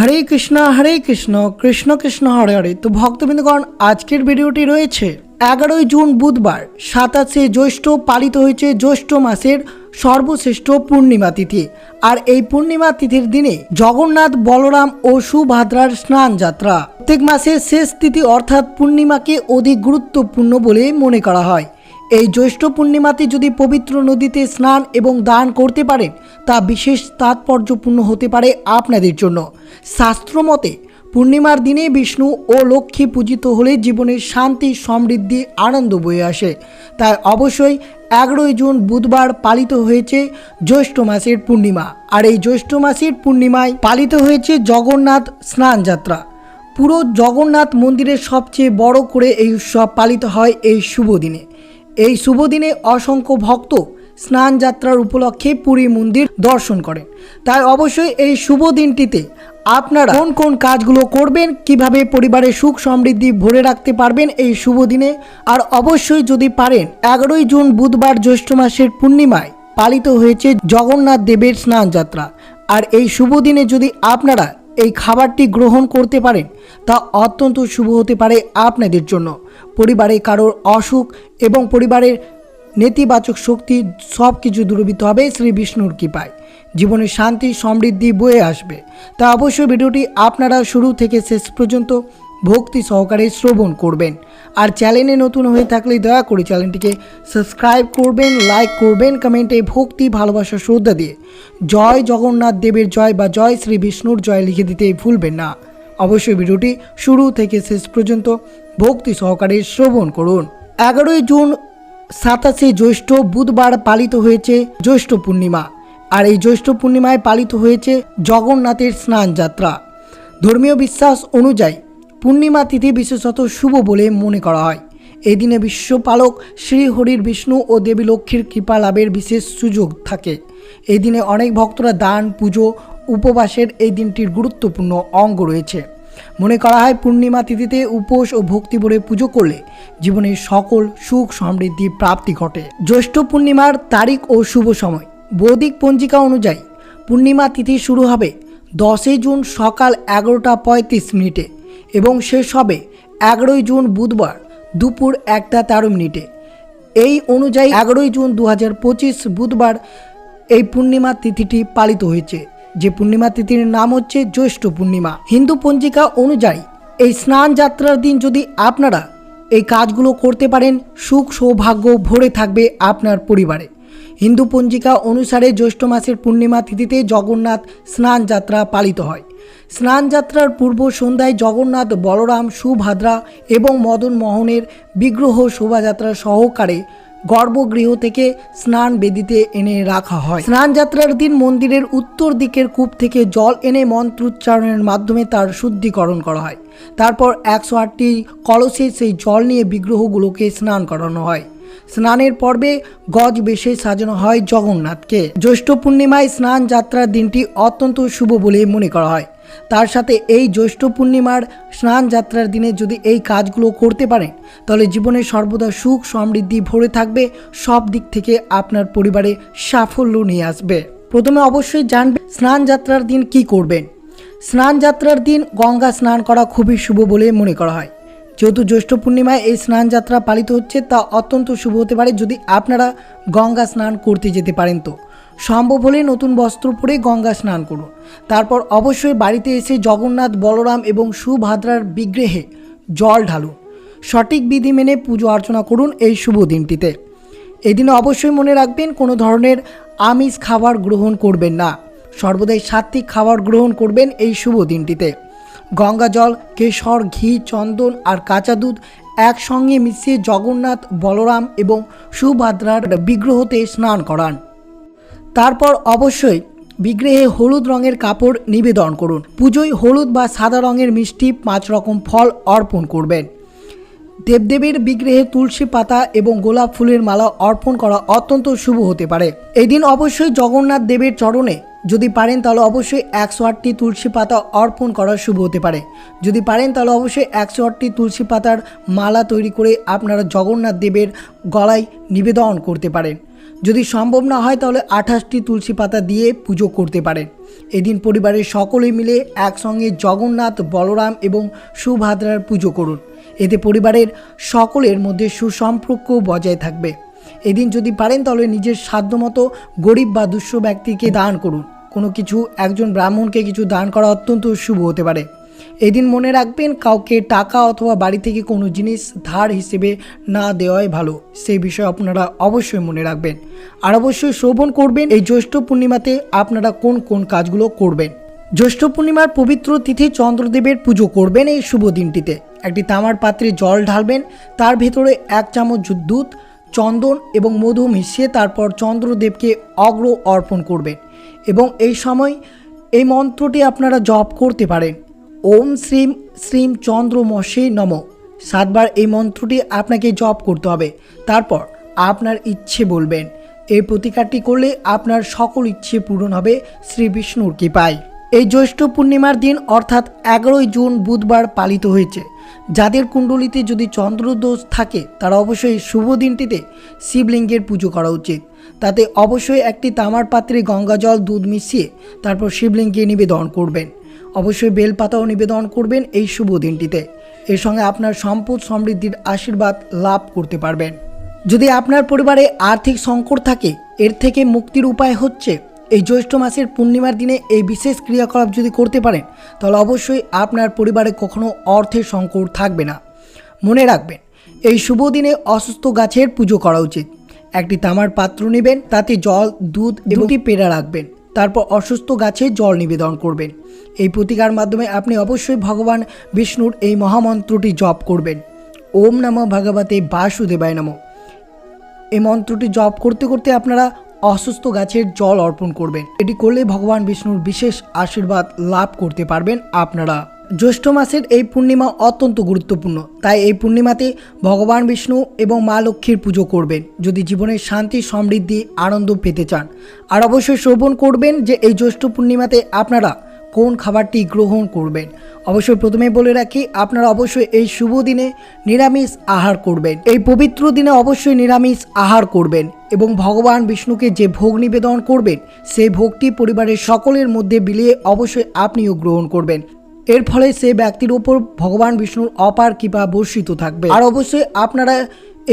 হরে কৃষ্ণ হরে কৃষ্ণ কৃষ্ণ কৃষ্ণ, হরে হরে। তো ভক্তবৃন্দগণ, আজকের ভিডিওটি রয়েছে এগারোই জুন বুধবার, সাতাশে জ্যৈষ্ঠ পালিত হয়েছে জ্যৈষ্ঠ মাসের সর্বশ্রেষ্ঠ পূর্ণিমা তিথি। আর এই পূর্ণিমা তিথির দিনে জগন্নাথ, বলরাম ও সুভাদ্রার স্নান যাত্রা। প্রত্যেক মাসের শেষ তিথি অর্থাৎ পূর্ণিমাকে অধিক গুরুত্বপূর্ণ বলে মনে করা হয়। এই জ্যৈষ্ঠ পূর্ণিমাতে যদি পবিত্র নদীতে স্নান এবং দান করতে পারেন তা বিশেষ তাৎপর্যপূর্ণ হতে পারে আপনাদের জন্য। শাস্ত্রমতে, পূর্ণিমার দিনে বিষ্ণু ও লক্ষ্মী পূজিত হলে জীবনে শান্তি, সমৃদ্ধি, আনন্দ বয়ে আসে। তাই অবশ্যই এগারোই জুন বুধবার পালিত হয়েছে জ্যৈষ্ঠ মাসের পূর্ণিমা। আর এই জ্যৈষ্ঠ মাসের পূর্ণিমায় পালিত হয়েছে জগন্নাথ স্নান যাত্রা পুরো জগন্নাথ মন্দিরের সবচেয়ে বড় করে এই উৎসব পালিত হয় এই শুভ দিনে। এই শুভ দিনে অসংখ্য ভক্ত স্নান যাত্রার উপলক্ষে পুরী মন্দির দর্শন করেন। তাই অবশ্যই এই শুভ দিনটিতে আপনারা কোন কোন কাজগুলো করবেন, কীভাবে পরিবারের সুখ সমৃদ্ধি ভরে রাখতে পারবেন এই শুভ দিনে, আর অবশ্যই যদি পারেন, এগারোই জুন বুধবার জ্যৈষ্ঠ মাসের পূর্ণিমায় পালিত হয়েছে জগন্নাথ দেবের স্নান যাত্রা। আর এই শুভ দিনে যদি আপনারা এই খাবারটি গ্রহণ করতে পারেন, তা অত্যন্ত শুভ হতে পারে আপনাদের জন্য। পরিবারে কারোর অসুখ এবং পরিবারের নেতিবাচক শক্তি সব কিছু দূরবীত হবে শ্রী বিষ্ণুর কৃপায়। জীবনে শান্তি, সমৃদ্ধি বয়ে আসবে। তা অবশ্যই ভিডিওটি আপনারা শুরু থেকে শেষ পর্যন্ত ভক্তি সহকারে শ্রবণ করবেন। আর চ্যানেলে নতুন হয়ে থাকলে দয়া করে চ্যানেলটিকে সাবস্ক্রাইব করবেন, লাইক করবেন, কমেন্টে ভক্তি, ভালোবাসা, শ্রদ্ধা দিয়ে। জয় জগন্নাথ দেবের জয় বা জয় শ্রী বিষ্ণুর জয় লিখে দিতে ভুলবেন না। অবশ্যই ভিডিওটি শুরু থেকে শেষ পর্যন্ত ভক্তি সহকারে শ্রবণ করুন। এগারোই জুন সাতাশে জ্যৈষ্ঠ বুধবার পালিত হয়েছে জ্যৈষ্ঠ পূর্ণিমা। আর এই জ্যৈষ্ঠ পূর্ণিমায় পালিত হয়েছে জগন্নাথের স্নান যাত্রা ধর্মীয় বিশ্বাস অনুযায়ী পূর্ণিমা তিথি বিশেষত শুভ বলে মনে করা হয়। এই দিনে বিশ্বপালক শ্রীহরির বিষ্ণু ও দেবী লক্ষ্মীর কৃপা লাভের বিশেষ সুযোগ থাকে। এই দিনে অনেক ভক্তরা দান, পুজো, উপবাসের এই দিনটির গুরুত্বপূর্ণ অঙ্গ রয়েছে। মনে করা হয় পূর্ণিমা তিথিতে উপোস ও ভক্তি ভরে পুজো করলে জীবনের সকল সুখ সমৃদ্ধি প্রাপ্তি ঘটে। জ্যৈষ্ঠ পূর্ণিমার তারিখ ও শুভ সময়। বৈদিক পঞ্জিকা অনুযায়ী পূর্ণিমা তিথি শুরু হবে দশই জুন সকাল এগারোটা পঁয়ত্রিশ মিনিটে। এবং শেষ হবে এগারোই জুন বুধবার দুপুর একটা তেরো মিনিটে। এই অনুযায়ী এগারোই জুন দু হাজার পঁচিশ বুধবার এই পূর্ণিমা তিথিটি পালিত হয়েছে। যে পূর্ণিমা তিথির নাম হচ্ছে জ্যৈষ্ঠ পূর্ণিমা। হিন্দু পঞ্জিকা অনুযায়ী এই স্নান যাত্রার দিন যদি আপনারা এই কাজগুলো করতে পারেন, সুখ সৌভাগ্য ভরে থাকবে আপনার পরিবারে। হিন্দু পঞ্জিকা অনুসারে জ্যৈষ্ঠ মাসের পূর্ণিমা তিথিতে জগন্নাথ স্নান যাত্রা পালিত হয়। স্নান যাত্রার পূর্ব সন্ধ্যায় জগন্নাথ বলরাম, সুভাদ্রা এবং মদন মোহনের বিগ্রহ শোভাযাত্রা সহকারে গর্ভগৃহ থেকে স্নান বেদিতে এনে রাখা হয়। স্নান যাত্রার দিন মন্দিরের উত্তর দিকের কূপ থেকে জল এনে মন্ত্রোচ্চারণের মাধ্যমে তার শুদ্ধিকরণ করা হয়। তারপর একশো আটটি কলসে সেই জল নিয়ে বিগ্রহগুলোকে স্নান করানো হয়। স্নানের পর্বে গজ বেশে সাজানো হয় জগন্নাথকে। জ্যৈষ্ঠ পূর্ণিমায় স্নান যাত্রার দিনটি অত্যন্ত শুভ বলে মনে করা হয়। তার সাথে এই জ্যৈষ্ঠ পূর্ণিমার স্নান যাত্রার দিনে যদি এই কাজগুলো করতে পারেন, তাহলে জীবনে সর্বদা সুখ সমৃদ্ধি ভরে থাকবে, সব দিক থেকে আপনার পরিবারে সাফল্য নিয়ে আসবে। প্রথমে অবশ্যই জানবে স্নান যাত্রার দিন কি করবেন। স্নান যাত্রার দিন গঙ্গা স্নান করা খুবই শুভ বলে মনে করা হয়। যেহেতু জ্যৈষ্ঠ পূর্ণিমায় এই স্নান যাত্রা পালিত হচ্ছে, তা অত্যন্ত শুভ হতে পারে যদি আপনারা গঙ্গা স্নান করতে যেতে পারেন তো। সম্ভব হলে নতুন বস্ত্র পরে গঙ্গা স্নান করুন। তারপর অবশ্যই বাড়িতে এসে জগন্নাথ, বলরাম এবং সুভাদ্রার বিগ্রহে জল ঢালুন। সঠিক বিধি মেনে পুজো অর্চনা করুন এই শুভ দিনটিতে। এদিনে অবশ্যই মনে রাখবেন, কোনো ধরনের আমিষ খাবার গ্রহণ করবেন না। সর্বদাই সাত্বিক খাবার গ্রহণ করবেন এই শুভ দিনটিতে। গঙ্গা জল কেশর, ঘি, চন্দন আর কাঁচা দুধ একসঙ্গে মিশিয়ে জগন্নাথ, বলরাম এবং সুভদ্রার বিগ্রহতে স্নান করান। তারপর অবশ্যই বিগ্রহে হলুদ রঙের কাপড় নিবেদন করুন। পুজোয় হলুদ বা সাদা রঙের মিষ্টি পাঁচ রকম ফল অর্পণ করবেন। দেবদেবীর বিগ্রহে তুলসী পাতা এবং গোলাপ ফুলের মালা অর্পণ করা অত্যন্ত শুভ হতে পারে। এদিন অবশ্যই জগন্নাথ দেবের চরণে যদি পারেন তাহলে অবশ্যই একশো আটটি তুলসী পাতা অর্পণ করা শুভ হতে পারে। যদি পারেন তাহলে অবশ্যই একশো আটটি তুলসী পাতার মালা তৈরি করে আপনারা জগন্নাথ দেবের গলায় নিবেদন করতে পারেন। যদি সম্ভব না হয় তাহলে আঠাশটি তুলসী পাতা দিয়ে পুজো করতে পারেন। এদিন পরিবারের সকলে মিলে একসঙ্গে জগন্নাথ, বলরাম এবং সুভাদ্রার পুজো করুন। এতে পরিবারের সকলের মধ্যে সুসম্পর্ক বজায় থাকবে। এদিন যদি পারেন তাহলে নিজের সাধ্যমতো গরিব বা দুঃস্থ ব্যক্তিকে দান করুন। কোনো কিছু, একজন ব্রাহ্মণকে কিছু দান করা অত্যন্ত শুভ হতে পারে। এদিন মনে রাখবেন, কাউকে টাকা অথবা বাড়ি থেকে কোনো জিনিস ধার হিসেবে না দেওয়াই ভালো। সেই বিষয়ে আপনারা অবশ্যই মনে রাখবেন। আর অবশ্যই শ্রবণ করবেন, এই জ্যৈষ্ঠ পূর্ণিমাতে আপনারা কোন কোন কাজগুলো করবেন। জ্যৈষ্ঠ পূর্ণিমার পবিত্র তিথি চন্দ্রদেবের পুজো করবেন এই শুভ দিনটিতে। একটি তামার পাত্রে জল ঢালবেন, তার ভেতরে এক চামচ দুধ, চন্দন এবং মধু মিশিয়ে তারপর চন্দ্রদেবকে অগ্র অর্পণ করবেন। এবং এই সময় এই মন্ত্রটি আপনারা জপ করতে পারেন। ওম শ্রীম শ্রীম চন্দ্রমশে নম। সাতবার এই মন্ত্রটি আপনাকে জপ করতে হবে। তারপর আপনার ইচ্ছে বলবেন। এই প্রতিকারটি করলে আপনার সকল ইচ্ছে পূরণ হবে শ্রী বিষ্ণুর কৃপায়। এই জ্যৈষ্ঠ পূর্ণিমার দিন অর্থাৎ এগারোই জুন বুধবার পালিত হয়েছে। যাদের কুণ্ডলিতে যদি চন্দ্রদোষ থাকে, তারা অবশ্যই শুভ দিনটিতে শিবলিঙ্গের পুজো করা উচিত। তাতে অবশ্যই একটি তামার পাত্রে গঙ্গা জল, দুধ মিশিয়ে তারপর শিবলিঙ্গে নিবেদন করবেন। অবশ্যই বেলপাতাও নিবেদন করবেন এই শুভ দিনটিতে। এর সঙ্গে আপনার সম্পদ সমৃদ্ধির আশীর্বাদ লাভ করতে পারবেন। যদি আপনার পরিবারে আর্থিক সংকট থাকে, এর থেকে মুক্তির উপায় হচ্ছে এই জ্যৈষ্ঠ মাসের পূর্ণিমার দিনে এই বিশেষ ক্রিয়াকলাপ যদি করতে পারেন তাহলে অবশ্যই আপনার পরিবারে কখনো অর্থের সংকট থাকবে না। মনে রাখবেন এই শুভ দিনে অসুস্থ গাছের পুজো করা উচিত। একটি তামার পাত্র নেবেন তাতে জল দুধ দুটি পেড়া রাখবেন। তারপর অসুস্থ গাছে জল নিবেদন করবেন। এই প্রতিকার মাধ্যমে আপনি অবশ্যই ভগবান বিষ্ণুর এই মহামন্ত্রটি জপ করবেন। ওম নমঃ ভগবতে বাসুদেবায় নমঃ। এই মন্ত্রটি জপ করতে করতে আপনারা অসুস্থ গাছের জল অর্পণ করবেন। এটি করলে ভগবান বিষ্ণুর বিশেষ আশীর্বাদ লাভ করতে পারবেন আপনারা। জ্যৈষ্ঠ মাসের এই পূর্ণিমা অত্যন্ত গুরুত্বপূর্ণ। তাই এই পূর্ণিমাতে ভগবান বিষ্ণু এবং মা লক্ষ্মীর পুজো করবেন। যদি জীবনের শান্তি, সমৃদ্ধি, আনন্দ পেতে চান। আর অবশ্যই শ্রবণ করবেন যে এই জ্যৈষ্ঠ পূর্ণিমাতে আপনারা কোন খাবারটি গ্রহণ করবেন? অবশ্যই প্রথমে বলে রাখি, আপনারা অবশ্যই এই শুভ দিনে নিরামিষ আহার করবেন। এই পবিত্র দিনে অবশ্যই নিরামিষ আহার করবেন এবং ভগবান বিষ্ণুকে যে ভোগ নিবেদন করবেন, সেই ভোগটি পরিবারের সকলের মধ্যে বিলিয়ে অবশ্যই আপনিও গ্রহণ করবেন। এর ফলে সে ব্যক্তির উপর ভগবান বিষ্ণুর অপার কৃপা বর্ষিত থাকবে। আর অবশ্যই আপনারা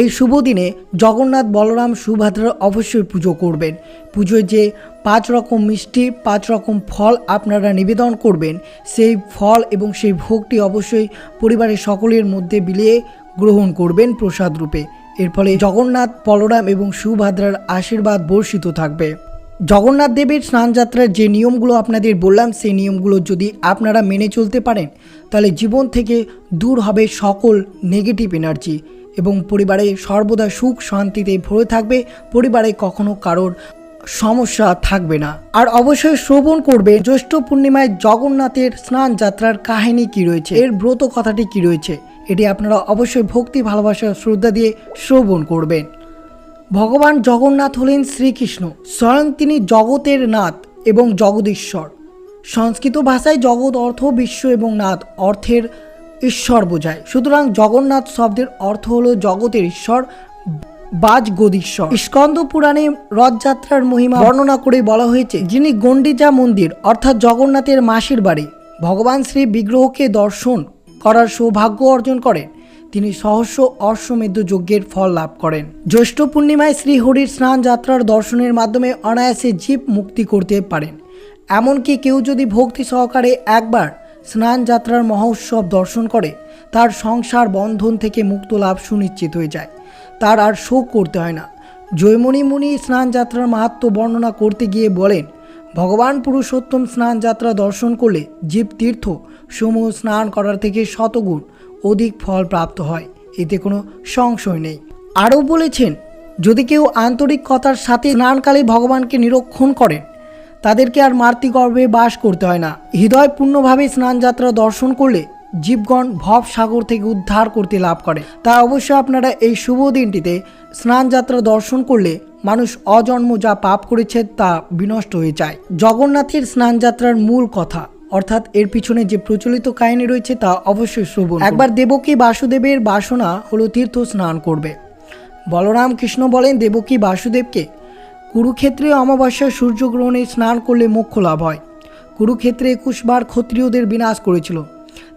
এই শুভ দিনে জগন্নাথ বলরাম সুভদ্রার অবশ্যই পুজো করবেন। পুজোয় যে পাঁচ রকম মিষ্টি, পাঁচ রকম ফল আপনারা নিবেদন করবেন, সেই ফল এবং সেই ভোগটি অবশ্যই পরিবারের সকলের মধ্যে বিলিয়ে গ্রহণ করবেন প্রসাদ রূপে। এর ফলে জগন্নাথ বলরাম এবং সুভদ্রার আশীর্বাদ বর্ষিত থাকবে। জগন্নাথ দেবের স্নানযাত্রার যে নিয়মগুলো আপনাদের বললাম, সেই নিয়মগুলো যদি আপনারা মেনে চলতে পারেন, তাহলে জীবন থেকে দূর হবে সকল নেগেটিভ এনার্জি এবং পরিবারে সর্বদা সুখ শান্তিতে ভরে থাকবে, পরিবারে কখনো কারোর সমস্যা থাকবে না। আর অবশ্যই শ্রবণ করবে, জ্যৈষ্ঠ পূর্ণিমায় জগন্নাথের স্নান যাত্রার কাহিনী কি রয়েছে, এর ব্রত কথাটি কি রয়েছে, এটি আপনারা অবশ্যই ভক্তি, ভালোবাসা, শ্রদ্ধা দিয়ে শ্রবণ করবেন। ভগবান জগন্নাথ হলেন শ্রীকৃষ্ণ, স্বয়ং তিনি জগতের নাথ এবং জগদীশ্বর। সংস্কৃত ভাষায় জগৎ অর্থ বিশ্ব এবং নাথ, অর্থের ঈশ্বর বোঝায়। সুতরাং জগন্নাথ শব্দের অর্থ হলো জগতের ঈশ্বর, বাজ গদীশ্বর স্কন্দ পুরাণে রথযাত্রার মহিমা বর্ণনা করে বলা হয়েছে, যিনি গণ্ডিজা মন্দির, অর্থাৎ জগন্নাথের মাসির বাড়ি, ভগবান শ্রী বিগ্রহকে দর্শন করার সৌভাগ্য অর্জন করেন। তিনি সহস্র অশ্বমেধ যজ্ঞের ফল লাভ করেন। জ্যৈষ্ঠ পূর্ণিমায় শ্রীহরির স্নান যাত্রার দর্শনের মাধ্যমে অনায়াসে জীব মুক্তি করতে পারেন। এমনকি কেউ যদি ভক্তি সহকারে একবার স্নান যাত্রার মহোৎসব দর্শন করে, তার সংসার বন্ধন থেকে মুক্ত লাভ সুনিশ্চিত হয়ে যায়। তার আর শোক করতে হয় না। জৈমনি মুনি স্নান যাত্রার মাহাত্ম বর্ণনা করতে গিয়ে বলেন, ভগবান পুরুষোত্তম স্নান যাত্রা দর্শন করলে জীব তীর্থ সমূহ স্নান করার থেকে শতগুণ অধিক ফল প্রাপ্ত হয়। এতে কোনো সংশয় নেই। আরও বলেছেন, যদি কেউ আন্তরিক আন্তরিকতার সাথে স্নানকালে ভগবানকে নিরীক্ষণ করেন তাদেরকে আর মাতৃগর্ভে বাস করতে হয় না। হৃদয় পূর্ণভাবে স্নানযাত্রা দর্শন করলে জীবগণ ভব সাগর থেকে উদ্ধার করতে লাভ করে। তা অবশ্যই আপনারা এই শুভ দিনটিতে স্নানযাত্রা দর্শন করলে মানুষ অজন্ম যা পাপ করেছে তা বিনষ্ট হয়ে যায়। জগন্নাথের স্নানযাত্রার মূল কথা, অর্থাৎ এর পিছনে যে প্রচলিত কাহিনী রয়েছে তা অবশ্যই শুভ একবার দেবকী বাসুদেবের বাসনা হলো তীর্থ স্নান করবে। বলরাম কৃষ্ণ বলেন, দেবকী বাসুদেবকে কুরুক্ষেত্রে অমাবস্যার সূর্যগ্রহণে স্নান করলে মোক্ষ লাভ হয়। কুরুক্ষেত্রে একুশবার ক্ষত্রিয়দের বিনাশ করেছিল।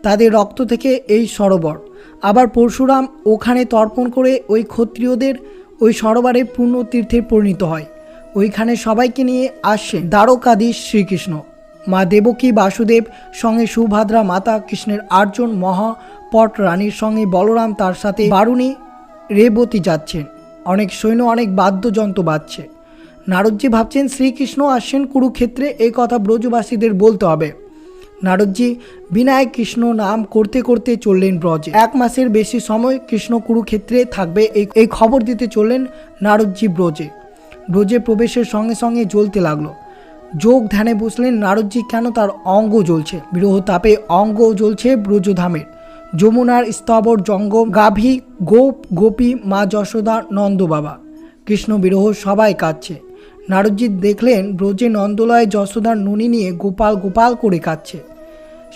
তাদের রক্ত থেকে এই সরোবর। আবার পরশুরাম ওখানে তর্পণ করে ওই ক্ষত্রিয়দের ওই সরোবরে পূর্ণ তীর্থে পরিণত হয়। ওইখানে সবাইকে নিয়ে আসছে দ্বারকাধীশ শ্রীকৃষ্ণ। মা দেবকী বাসুদেব সঙ্গে সুভাদ্রা মাতা কৃষ্ণের আটজন মহাপট রানীর সঙ্গে বলরাম তার সাথে বারুণী রেবতী যাচ্ছেন। অনেক সৈন্য, অনেক বাদ্যযন্ত্র বাজছে। নারদজি ভাবছেন শ্রীকৃষ্ণ আসছেন কুরুক্ষেত্রে এই কথা ব্রজবাসীদের বলতে হবে। নারদজি, বিনায়ক কৃষ্ণ নাম করতে করতে চললেন ব্রজে। এক মাসের বেশি সময় কৃষ্ণ কুরুক্ষেত্রে থাকবে এই এই খবর দিতে চললেন নারদজি ব্রজে। ব্রজে প্রবেশের সঙ্গে সঙ্গে জ্বলতে লাগল। যোগ ধ্যানে বসলেন নারদজি, কেন তার অঙ্গ জ্বলছে? বিরহ তাপে অঙ্গ জ্বলছে ব্রজধামের। যমুনার স্তবর জঙ্গম গাভী, গোপ, গোপী, মা যশোদা, নন্দ বাবা। কৃষ্ণ বিরহ সবাই কাঁদছে। নারদজি দেখলেন ব্রজে নন্দলয় যশোদার নুনি নিয়ে গোপাল গোপাল করে কাঁদছে।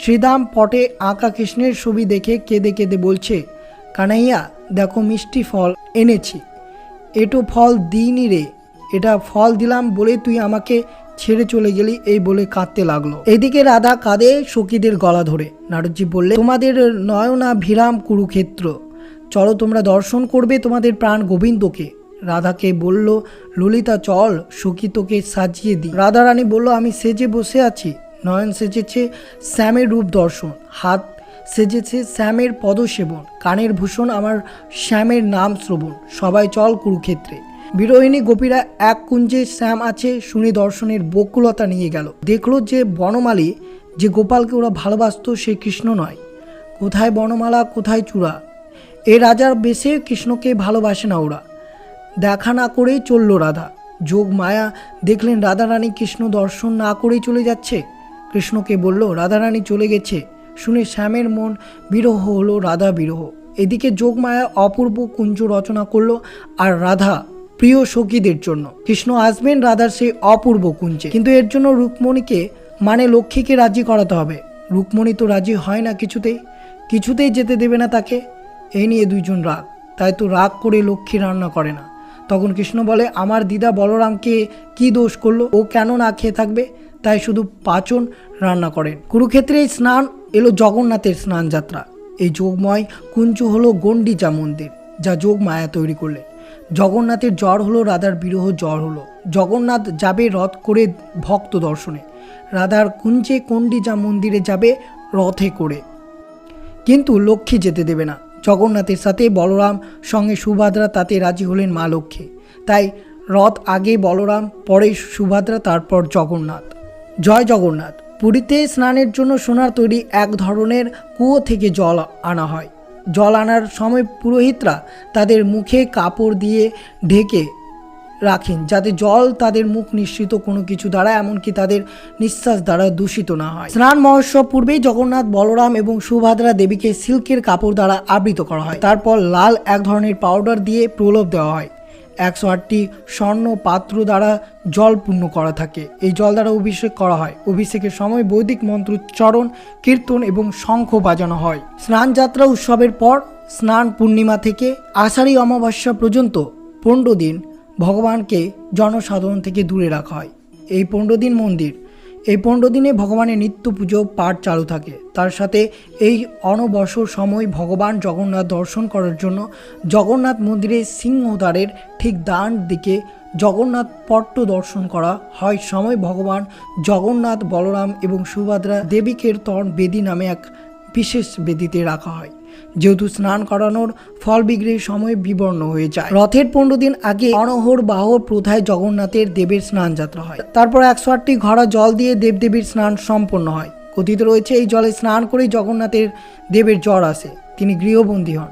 শ্রীদাম পটে আঁকা কৃষ্ণের ছবি দেখে কেঁদে কেঁদে বলছে, কানাইয়া, দেখো মিষ্টি ফল এনেছি। এটো ফল দিইনি রে। এটা ফল দিলাম বলে তুই আমাকে ছেড়ে চলে গেলি এই বলে কাঁদতে লাগল। এদিকে রাধা কাঁদে সখীদের গলা ধরে। নারদজি বললে, তোমাদের নয়না ভিরাম কুরুক্ষেত্র। চলো তোমরা দর্শন করবে তোমাদের প্রাণ গোবিন্দকে। রাধাকে বলল, ললিতা, চল, সখী তোকে সাজিয়ে দি রাধা রানী বলল, আমি সেজে বসে আছি। নয়ন সেজেছে শ্যামের রূপ দর্শন, হাত সেজেছে শ্যামের পদসেবন, কানের ভূষণ আমার শ্যামের নাম শ্রবণ। সবাই চল কুরুক্ষেত্রে। বিরোহিণী গোপীরা এক কুঞ্জে শ্যাম আছে, শুনে দর্শনের বকুলতা নিয়ে গেল। দেখল যে বনমালী, যে গোপালকে ওরা ভালোবাসতো সে কৃষ্ণ নয়। কোথায় বনমালা, কোথায় চূড়া? এ রাজার বেশে কৃষ্ণকে ভালোবাসে না ওরা। দেখা না করেই চলল রাধা। যোগ মায়া দেখলেন রাধারানী কৃষ্ণ দর্শন না করেই চলে যাচ্ছে। কৃষ্ণকে বলল, রাধারানী চলে গেছে। শুনে শ্যামের মন বিরহ হলো, রাধা বিরহ। এদিকে যোগমায়া অপূর্ব কুঞ্জ রচনা করল, আর রাধা, প্রিয় সখীদের জন্য। কৃষ্ণ আসবেন রাধার সেই অপূর্ব কুঞ্জে। কিন্তু এর জন্য রুক্মণীকে মানে লক্ষ্মীকে রাজি করাতে হবে। রুক্মণী তো রাজি হয় না কিছুতেই। কিছুতেই যেতে দেবে না তাকে। এই নিয়ে দুইজন রাগ। তাই তো রাগ করে লক্ষ্মী রান্না করে না। তখন কৃষ্ণ বলে, আমার দিদা বলরামকে কি দোষ করল? ও কেন না খেয়ে থাকবে? তাই শুধু পাচন রান্না করেন। কুরুক্ষেত্রে এই স্নান এলো জগন্নাথের স্নান যাত্রা এই যোগময় কুঞ্জ হলো গণ্ডিজা মন্দির, যা যোগ মায়া তৈরি করলেন। জগন্নাথের জ্বর হলো, রাধার বিরহ জ্বর হলো। জগন্নাথ যাবে রথ করে ভক্ত দর্শনে। রাধার কুঞ্জে কণ্ডিজা মন্দিরে যাবে রথে করে। কিন্তু লক্ষ্মী যেতে দেবে না। জগন্নাথের সাথে বলরাম সঙ্গে সুভদ্রা তাতে রাজি হলেন মা লক্ষ্মী। তাই রথ আগে বলরাম, পরে সুভদ্রা, তারপর জগন্নাথ। জয় জগন্নাথ। পুরীতে স্নানের জন্য সোনার তৈরি এক ধরনের কুয়ো থেকে জল আনা হয়। জল আনার সময় পুরোহিতরা তাদের মুখে কাপড় দিয়ে ঢেকে রাখেন, যাতে জল তাদের মুখ নিঃসৃত কোনো কিছু দ্বারা, এমনকি তাদের নিঃশ্বাস দ্বারা দূষিত না হয়। স্নান মহোৎসব পূর্বেই জগন্নাথ, বলরাম এবং সুভদ্রা দেবীকে সিল্কের কাপড় দ্বারা আবৃত করা হয়। তারপর লাল এক ধরনের পাউডার দিয়ে প্রলোভ দেওয়া হয়। একশো আটটি স্বর্ণ পাত্র দ্বারা জল পূর্ণ করা থাকে। এই জল দ্বারা অভিষেক করা হয়। অভিষেকের সময় বৈদিক মন্ত্রোচ্চারণ, কীর্তন এবং শঙ্খ বাজানো হয়। স্নান যাত্রা উৎসবের পর স্নান পূর্ণিমা থেকে আষাঢ়ী অমাবস্যা পর্যন্ত পনেরো দিন ভগবানকে জনসাধারণ থেকে দূরে রাখা হয়। এই পনেরো দিন মন্দির, এই পনেরো দিনে ভগবানের নিত্য পুজো পাঠ চালু থাকে। তার সাথে এই অনবসর সময় ভগবান জগন্নাথ দর্শন করার জন্য জগন্নাথ মন্দিরের সিংহদ্বারের ঠিক ডান দিকে জগন্নাথ পট্ট দর্শন করা হয়। সময় ভগবান জগন্নাথ বলরাম এবং সুভদ্রা দেবীকের তন বেদি নামে এক বিশেষ বেদিতে রাখা হয়। যেহেতু স্নান করানোর ফল বিক্রির সময় বিবর্ণ হয়ে যায়। রথের পনেরো দিন আগে অনহর বাহর প্রথায় জগন্নাথের দেবের স্নান যাত্রা হয়। তারপর একশো আটটি ঘড়া জল দিয়ে দেবদেবীর স্নান সম্পন্ন হয়। কথিত রয়েছে, এই জলে স্নান করেই জগন্নাথের দেবের জ্বর আসে। তিনি গৃহবন্দী হন।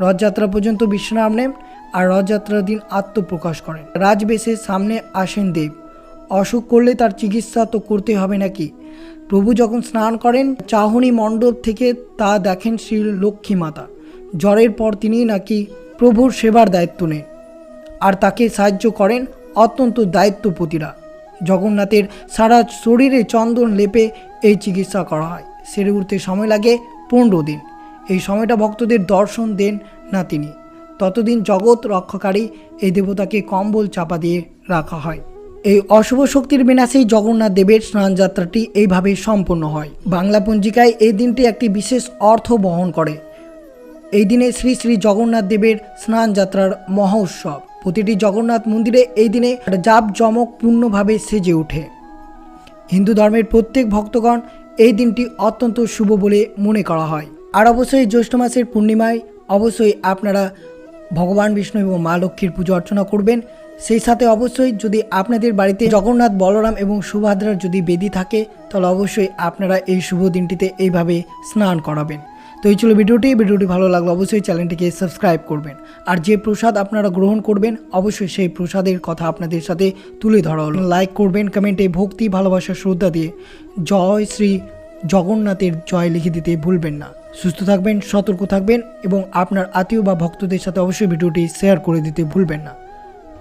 রথযাত্রা পর্যন্ত বিশ্রাম নেন আর রথযাত্রার দিন আত্মপ্রকাশ করেন। রাজবেশের সামনে আসেন দেব। অসুখ করলে তার চিকিৎসা তো করতে হবে নাকি? প্রভু যখন স্নান করেন, চাহনি মণ্ডপ থেকে তা দেখেন শ্রী লক্ষ্মী মাতা। জ্বরের পর তিনি নাকি প্রভুর সেবার দায়িত্ব নেন আর তাকে সাহায্য করেন অত্যন্ত দায়িত্বপতিরা। জগন্নাথের সারা শরীরে চন্দন লেপে এই চিকিৎসা করা হয়। সেরে উঠতে সময় লাগে পনেরো দিন। এই সময়টা ভক্তদের দর্শন দেন না তিনি। ততদিন জগৎ রক্ষাকারী এই দেবতাকে কম্বল চাপা দিয়ে রাখা হয়। এই অশুভ শক্তির বিনাশেই জগন্নাথ দেবের স্নানযাত্রাটি এইভাবে সম্পন্ন হয়। বাংলা পঞ্জিকায় এই দিনটি একটি বিশেষ অর্থ বহন করে। এই দিনে শ্রী শ্রী জগন্নাথ দেবের স্নান যাত্রার মহা উৎসব। প্রতিটি জগন্নাথ মন্দিরে এই দিনে জাপ জমক পূর্ণভাবে সেজে ওঠে। হিন্দু ধর্মের প্রত্যেক ভক্তগণ এই দিনটি অত্যন্ত শুভ বলে মনে করা হয়। আর অবশ্যই জ্যৈষ্ঠ মাসের পূর্ণিমায় অবশ্যই আপনারা ভগবান বিষ্ণু এবং মা লক্ষ্মীর পুজো অর্চনা করবেন। সেই সাথে অবশ্যই যদি আপনাদের বাড়িতে জগন্নাথ, বলরাম এবং সুভদ্রার যদি বেদি থাকে, তাহলে অবশ্যই আপনারা এই শুভ দিনটিতে এইভাবে স্নান করাবেন। তো এই ছিল ভিডিওটি। ভিডিওটি ভালো লাগল অবশ্যই চ্যানেলটিকে সাবস্ক্রাইব করবেন। আর যে প্রসাদ আপনারা গ্রহণ করবেন, অবশ্যই সেই প্রসাদের কথা আপনাদের সাথে তুলে ধরা হলো। লাইক করবেন, কমেন্টে ভক্তি, ভালোবাসা, শ্রদ্ধা দিয়ে। জয় শ্রী জগন্নাথের জয় লিখে দিতে ভুলবেন না। সুস্থ থাকবেন, সতর্ক থাকবেন এবং আপনার আত্মীয় বা ভক্তদের সাথে অবশ্যই ভিডিওটি শেয়ার করে দিতে ভুলবেন না।